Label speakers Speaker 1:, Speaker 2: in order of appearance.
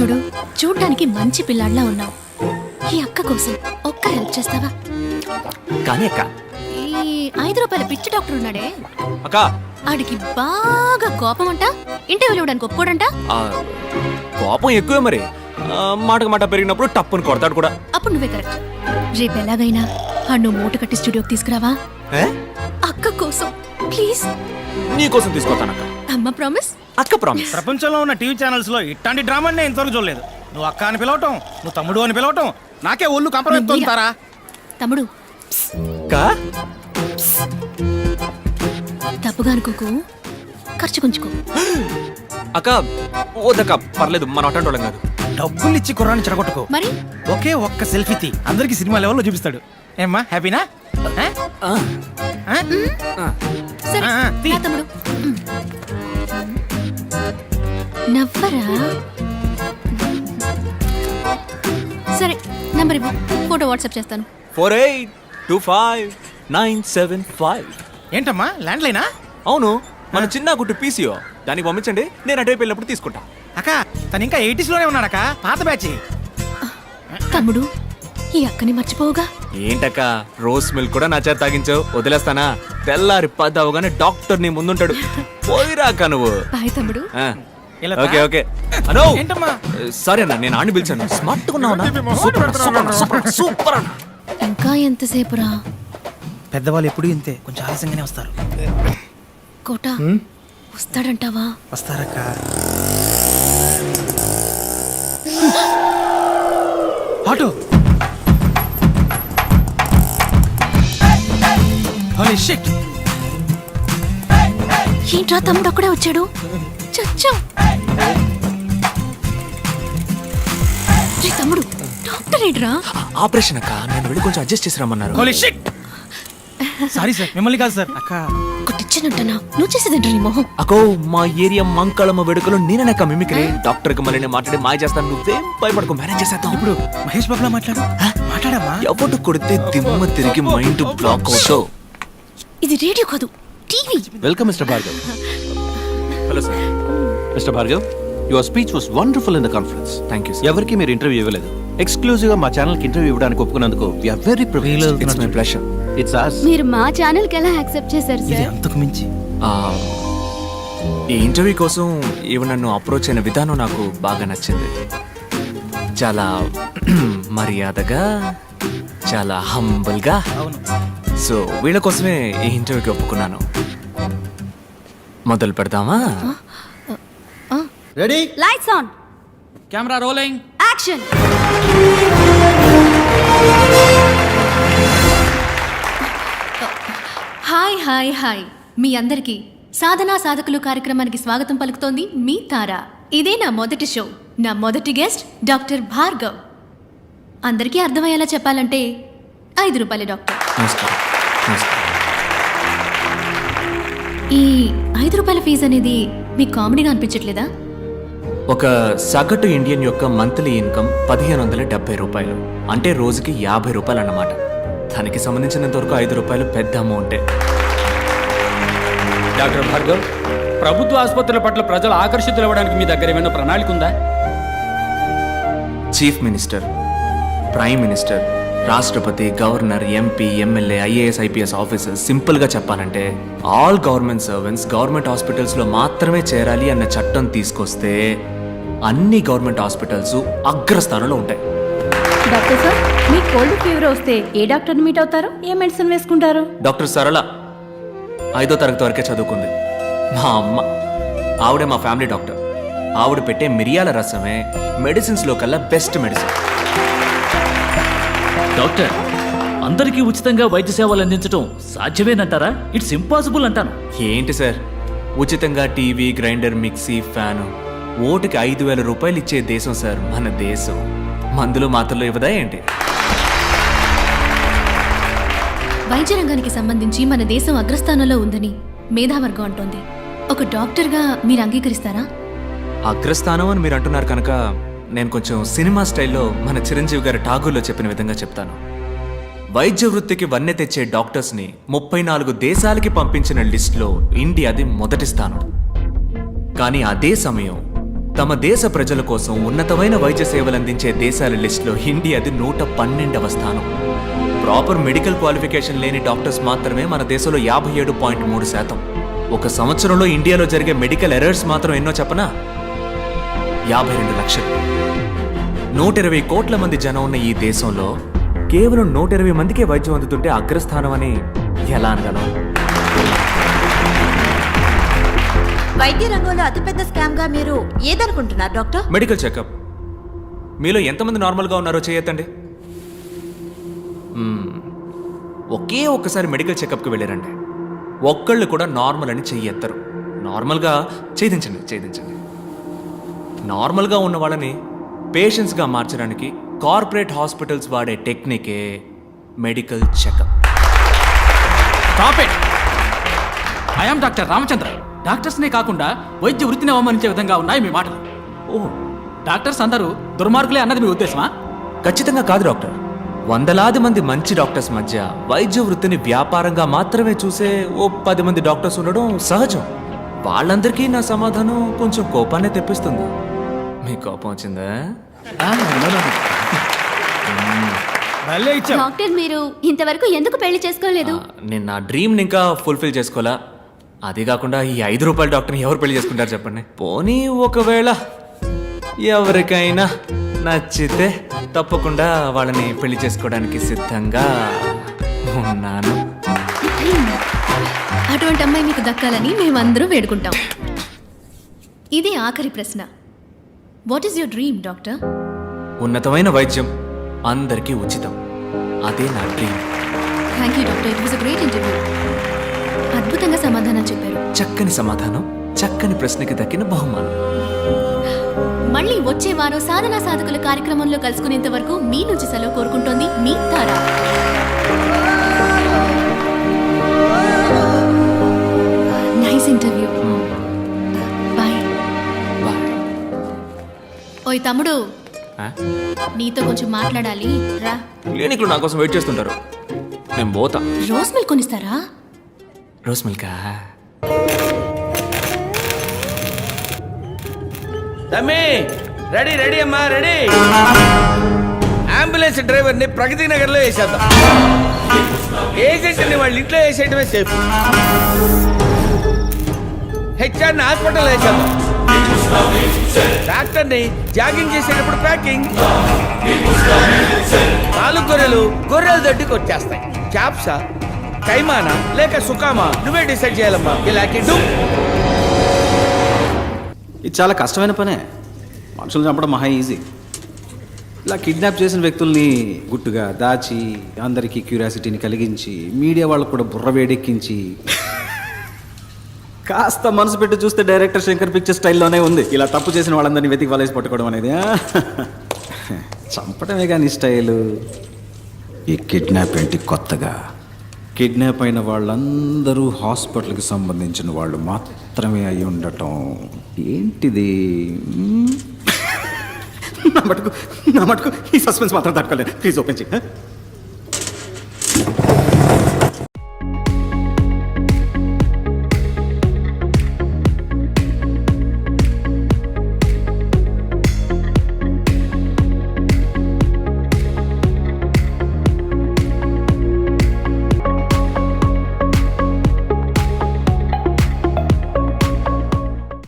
Speaker 1: చూడు చూడ్డానికి మంచి పిల్లాడిలా ఉన్నావు. ఈ అక్క కోసం ఒక్క హెల్ప్ చేస్తావా?
Speaker 2: కానీ అక్క.
Speaker 1: ఈ ఐదు రూపాయల పిచ్చి డాక్టర్ ఉన్నాడే.
Speaker 2: అక్క.
Speaker 1: ఆడికి బాగా కోపం అంట ఇంటర్వ్యూలు ఇవ్వడానికి ఒప్పుకోడంట.
Speaker 2: ఆ, కోపం ఎక్కువే మరి. ఆ, మాటకు మాట పెరిగినప్పుడు టప్పుని కొడతాడు కూడా.
Speaker 1: అప్పుడు నువ్వే కరెక్ట్. రేపు ఎలాగైనా ఆడు మూట కట్టి స్టూడియోకి తీసుకురావా?
Speaker 2: ఏ?
Speaker 1: అక్క కోసం. ప్లీజ్
Speaker 2: నీకోసం తీసుకొస్తానక్క
Speaker 1: అమ్మ ప్రామిస్
Speaker 2: అక్క ప్రామిస్
Speaker 3: ప్రపంచంలో ఉన్న టీవీ ఛానల్స్లో ఇట్లాంటి డ్రామా నేను ఇంతవరకు చూడలేదు. నువ్వు అక్క అని పిలవటం నువ్వు తమ్ముడు అని పిలవటం నాకే ఒళ్ళు కంపరెత్తుంటారా
Speaker 1: తమ్ముడు.
Speaker 2: అక్క?
Speaker 1: తప్పుగా అనుకోకు. ఖర్చు కొంచుకో.
Speaker 2: అక్క వద్దక్క పర్లేదు మన అటెండ్ వాళ్ళం కాదు.
Speaker 3: డబ్బులు ఇచ్చి కుర్రాన్ని చెడగొట్టుకో.
Speaker 1: మరి?
Speaker 3: ఒకే ఒక్క సెల్ఫీ తీ. అందరికి సినిమా లెవెల్లో చూపిస్తాడు. ఏమ్మా హ్యాపీనా.
Speaker 1: సరే. రా తమ్ముడు. నవ్వరా? సరే నంబర్ ఇవ్వు. ఫోటో వాట్సాప్ చేస్తాను.
Speaker 2: Four eight two five nine seven five.
Speaker 3: ఏంటమ్మా ల్యాండ్ లైనా
Speaker 2: అవును మన చిన్న గుట్టు పీసీఓ. దానికి పంపించండి నేను అటువైపు వెళ్ళినప్పుడు తీసుకుంటా.
Speaker 3: అక్క తను ఇంకా ఎయిటీస్లోనే ఉన్నాడక్క పాత బ్యాచ్.
Speaker 1: తమ్ముడు ఈ అక్కని మర్చిపోవుగా.
Speaker 2: ఏంటక్క రోస్ మిల్క్ కూడా నా చేత తాగించావు వదిలేస్తానా? తెల్లారి పది అవగానే డాక్టర్ నీ ముందుంటాడు. పోయిరాక నువ్వు
Speaker 1: బాయ్ తమ్ముడు.
Speaker 2: ఆ,
Speaker 3: ఇలా
Speaker 2: ఓకే ఓకే. అనో.
Speaker 3: ఏంటమ్మా?
Speaker 2: సరే అన్న నేను ఆడిని పిలిచాను. స్మార్ట్ ఉన్నావు సూపర్ అన్న, సూపర్ అన్న, సూపర్ అన్న, సూపర్ అన్న.
Speaker 1: ఇంకా ఎంతసేపురా?
Speaker 3: పెద్దవాళ్ళు ఎప్పుడు ఇంతే కొంచెం ఆలస్యంగానే వస్తారు.
Speaker 1: కోట వస్తాడంటావా?
Speaker 3: వస్తారక్క. ఆటో.
Speaker 1: ఏంట్రా తమ్ముడు అక్కడే వచ్చాడు? చచ్చా. తమ్ముడు డాక్టర్ ఏంట్రా
Speaker 2: ఆపరేషన్ అక్క నేను వెళ్ళి కొంచెం అడ్జస్ట్ చేసి రమ్మన్నారు!
Speaker 3: సారీ సార్ మిమ్మల్ని కాదు సార్. అక్క.
Speaker 1: కొట్టిచ్చానంటనా నువ్వు చేసేదేంట్రా నీ మొహం?
Speaker 2: అకో మా ఏరియా మంకళమ్మ వేడుకలో నేననక్క మిమిక్రీ. డాక్టర్కి మళ్ళీ మాట్లాడి మాయ చేస్తాను నువ్వేం భయపడకు మేనేజ్ చేసేద్దాం.
Speaker 3: ఇప్పుడు మహేష్ బాబులా మాట్లాడు? మాట్లాడమ్మా
Speaker 2: ఎవడు కొడితే దిమ్మ తిరిగి మైండ్ బ్లాక్ అవుతావు
Speaker 1: ఇది రేడియో కాదు TV.
Speaker 4: Welcome mister Bhargav
Speaker 2: hello sir
Speaker 4: mister Bhargav your speech was wonderful in the conference
Speaker 2: thank you
Speaker 4: ఎవరికి మీరు ఇంటర్వ్యూ ఇవ్వలేదు. ఎక్స్క్లూజివ్గా మా ఛానల్కి ఇంటర్వ్యూ ఇవ్వడానికి ఒప్పుకున్నందుకు we are very privileged
Speaker 2: it's my pleasure
Speaker 4: it's as
Speaker 5: మీరు మా ఛానల్కి ఎలా యాక్సెప్ట్ చేశారు
Speaker 3: ఇది
Speaker 5: సార్
Speaker 3: అంతకు మించి.
Speaker 2: ఈ ఇంటర్వ్యూ కోసం ఈవి నన్ను అప్రోచ్ అయిన విధానం నాకు బాగా నచ్చింది. చాలా మర్యాదగా చాలా హంబుల్గా
Speaker 3: అవును.
Speaker 2: సో వీళ్ళ కోసమే ఈ ఇంటర్వ్యూకి ఒప్పుకున్నాను. మొదలు పెడదామా?
Speaker 5: Lights on
Speaker 6: camera rolling
Speaker 5: action
Speaker 1: hi hi hi మీ అందరికీ సాధనా సాధకులు కార్యక్రమానికి స్వాగతం పలుకుతోంది మీ తార. ఇదే నా మొదటి షో. నా మొదటి గెస్ట్ డాక్టర్ భార్గవ్. అందరికీ అర్థమయ్యేలా చెప్పాలంటే ఐదు రూపాయల డాక్టర్.
Speaker 2: నమస్కారం. నమస్కారం.
Speaker 1: ఈ ఐదు రూపాయల ఫీజు అనేది మీకు కామెడీగా అనిపించట్లేదా?
Speaker 2: ఒక సగటు ఇండియన్ యొక్క మంత్లీ ఇన్కమ్ పదిహేను వందల డెబ్బై రూపాయలు. అంటే రోజుకి యాభై రూపాయలు అన్నమాట. దానికి సంబంధించినంత వరకు ఐదు రూపాయలు పెద్ద అమౌంటే.
Speaker 6: డాక్టర్ భార్గవ్ ప్రభుత్వ ఆసుపత్రుల పట్ల ప్రజలు ఆకర్షితులు అవ్వడానికి మీ దగ్గర ఏమైనా ప్రణాళిక ఉందా?
Speaker 2: చీఫ్ మినిస్టర్ ప్రైమ్ మినిస్టర్ రాష్ట్రపతి governor MP MLA IAS IPS officers సింపుల్గా చెప్పాలంటే ఆల్ గవర్నమెంట్ సర్వెంట్స్ గవర్నమెంట్ హాస్పిటల్స్లో మాత్రమే చేరాలి అన్న చట్టం తీసుకొస్తే అన్ని గవర్నమెంట్ హాస్పిటల్స్ అగ్రస్థానంలో ఉంటాయి.
Speaker 5: డాక్టర్ సార్ మీ కోల్డ్ ఫీవర్ వస్తే ఏ డాక్టర్ని మీట్ అవుతారు? ఏ మెడిసిన్ వేసుకుంటారు?
Speaker 2: డాక్టర్ సరళ ఐదో తరగతి వరకే చదువుకుంది. మా అమ్మ ఆవిడే మా ఫ్యామిలీ డాక్టర్. ఆవిడ పెట్టే మిరియాల రసమే మెడిసిన్స్లో కల్లా బెస్ట్ మెడిసిన్.
Speaker 7: డాక్టర్ అందరికీ ఉచితంగా వైద్య సేవలు అందించడం సాధ్యమేనంటారా? ఇట్స్ ఇంపాసిబుల్ అంటాను.
Speaker 2: ఏంటి సార్? ఉచితంగా టీవీ గ్రైండర్ మిక్సీ ఫ్యాను ఓటుకి ఐదు వేల రూపాయలు ఇచ్చే దేశం సార్ మన దేశం. మందులు మాత్రలు ఇవ్వదా ఏంటి?
Speaker 1: వైద్య రంగానికి సంబంధించి మన దేశం అగ్రస్థానంలో ఉందని మేధావర్గం అంటోంది. ఒక డాక్టర్గా మీరు అంగీకరిస్తారా?
Speaker 2: అగ్రస్థానం అని మీరు అంటున్నారు కనుక నేను కొంచెం సినిమా స్టైల్లో మన చిరంజీవి గారి ఠాగూర్లో చెప్పిన విధంగా చెప్తాను. వైద్య వృత్తికి వన్నె తెచ్చే డాక్టర్స్ని ముప్పై నాలుగు దేశాలకి పంపించిన లిస్ట్లో ఇండియాది మొదటి స్థానం. కానీ అదే సమయం తమ దేశ ప్రజల కోసం ఉన్నతమైన వైద్య సేవలు అందించే దేశాల లిస్టులో ఇండియాది నూట పన్నెండవ స్థానం. ప్రాపర్ మెడికల్ క్వాలిఫికేషన్ లేని డాక్టర్స్ మాత్రమే మన దేశంలో యాభై ఏడు పాయింట్ మూడు శాతం. ఒక సంవత్సరంలో ఇండియాలో జరిగే మెడికల్ ఎర్రర్స్ మాత్రం ఎన్నో చెప్పనా? యాభై రెండు లక్షలు. నూట ఇరవై కోట్ల మంది జనం ఉన్న ఈ దేశంలో కేవలం నూట ఇరవై మందికే వైద్యం అందుతుంటే అగ్రస్థానం అని ఎలా అనగలం?
Speaker 8: వైద్య రంగంలో అతిపెద్ద స్కామ్గా మీరు ఏదనుకుంటున్నారు డాక్టర్?
Speaker 2: Medical checkup. మీలో ఎంతమంది నార్మల్గా ఉన్నారో చేయొద్దండి. మ్మ్. ఒకే ఒక్కసారి మెడికల్ చెకప్కి వెళ్ళారండి. ఒక్కళ్ళు కూడా నార్మల్ అని చెయ్యెత్తరు నార్మల్గా ఛేదించండి ఛేదించండి. నార్మల్గా ఉన్న వాళ్ళని పేషెంట్స్గా మార్చడానికి కార్పొరేట్ హాస్పిటల్స్ వాడే టెక్నికే medical checkup.
Speaker 6: It I'm doctor Ramachandra డాక్టర్స్నే కాకుండా వైద్య వృత్తిని అవమానించే విధంగా ఉన్నాయి మీ మాటలు.
Speaker 2: ఓ
Speaker 6: డాక్టర్స్ అందరూ దుర్మార్గులే అన్నది మీ ఉద్దేశమా?
Speaker 2: ఖచ్చితంగా కాదు డాక్టర్. వందలాది మంది మంచి డాక్టర్స్ మధ్య వైద్య వృత్తిని వ్యాపారంగా మాత్రమే చూసే ఓ పది మంది డాక్టర్స్ ఉండడం సహజం. వాళ్ళందరికీ నా సమాధానం కొంచెం కోపాన్ని తెప్పిస్తుంది. మీ కోపం వచ్చిందా?
Speaker 3: భలే ఇచ్చావు
Speaker 1: డాక్టర్ మీరు ఇంతవరకు ఎందుకు పెళ్ళి చేసుకోలేదు?
Speaker 2: నేను నా డ్రీమ్ని ఇంకా ఫుల్ఫిల్ చేసుకోవాలా? అది కాకుండా ఈ ఐదు రూపాయల డాక్టర్ని ఎవరు పెళ్ళి చేసుకుంటారు చెప్పండి. పోనీ ఒకవేళ ఎవరికైనా నచ్చితే తప్పకుండా వాళ్ళని పెళ్ళి చేసుకోవడానికి సిద్ధంగా ఉన్నాను.
Speaker 1: అటువంటి అమ్మాయి మీకు దక్కాలని మేమందరూ వేడుకుంటాం. ఇది ఆఖరి ప్రశ్న. What is your dream doctor
Speaker 2: ఉన్నతమైన వైద్యం అందరికీ ఉచితం. అదే నా dream
Speaker 1: thank you doctor it was a great interview అద్భుతంగా సమాధానం చెప్పారు.
Speaker 2: చక్కని సమాధానం చక్కని ప్రశ్నకి దక్కిన బహుమానం.
Speaker 1: మళ్ళీ వచ్చే వారం సాధనా సాధకుల కార్యక్రమంలో కలుసుకునేంత వరకు మీ నుంచి సెలవు కోరుకుంటోంది మీ తారా. నైస్ ఇంటర్వ్యూ ఓయ్ తమ్ముడు? నీతో కొంచెం మాట్లాడాలి. రా.
Speaker 2: క్లినిక్లో నా కోసం వెయిట్ చేస్తుంటారు. నేను పోతా.
Speaker 1: రోజ్ మిల్క్ కొనిస్తారా?
Speaker 2: రోస్ మిల్కా?
Speaker 3: తమ్మి రెడీ రెడీ అమ్మా రెడీ. అంబులెన్స్ డ్రైవర్ని ప్రగతి నగర్లో వేసేద్దాం. ఏజెంట్ని వాళ్ళ ఇంట్లో వేసేయటమే సేఫ్. హెచ్ఆర్ని హాస్పిటల్ వేసేద్దాం. డాక్టర్ని జాగింగ్ చేసేటప్పుడు ప్యాకింగ్. నాలుగు గొర్రెలు గొర్రెలు దొడ్డికి వచ్చేస్తాయి. క్యాప్సా కైమానా లేక సుకామా నువ్వే డిసైడ్ చేయాలమ్మా. ఇలాకి
Speaker 9: ఇది చాలా కష్టమైన పనే. మనుషులు చంపడం మహా ఈజీ. ఇలా కిడ్నాప్ చేసిన వ్యక్తుల్ని గుట్టుగా దాచి అందరికీ క్యూరియాసిటీని కలిగించి మీడియా వాళ్ళకు కూడా బుర్ర వేడెక్కించి కాస్త మనసు పెట్టి చూస్తే డైరెక్టర్ శంకర్ పిక్చర్ స్టైల్లోనే ఉంది. ఇలా తప్పు చేసిన వాళ్ళందరినీ వెతికి వలేసి పట్టుకోవడం అనేది? చంపడమే కానీ స్టైలు. ఈ కిడ్నాప్ ఏంటి కొత్తగా? కిడ్నాప్ అయిన వాళ్ళందరూ హాస్పిటల్కి సంబంధించిన వాళ్ళు మాత్రమే అయి ఉండటం. ఏంటిది? నా మటుకు నా మటుకు ఈ సస్పెన్స్ మాత్రం తట్టుకోలేదు. ప్లీజ్ ఓపెన్ చేయి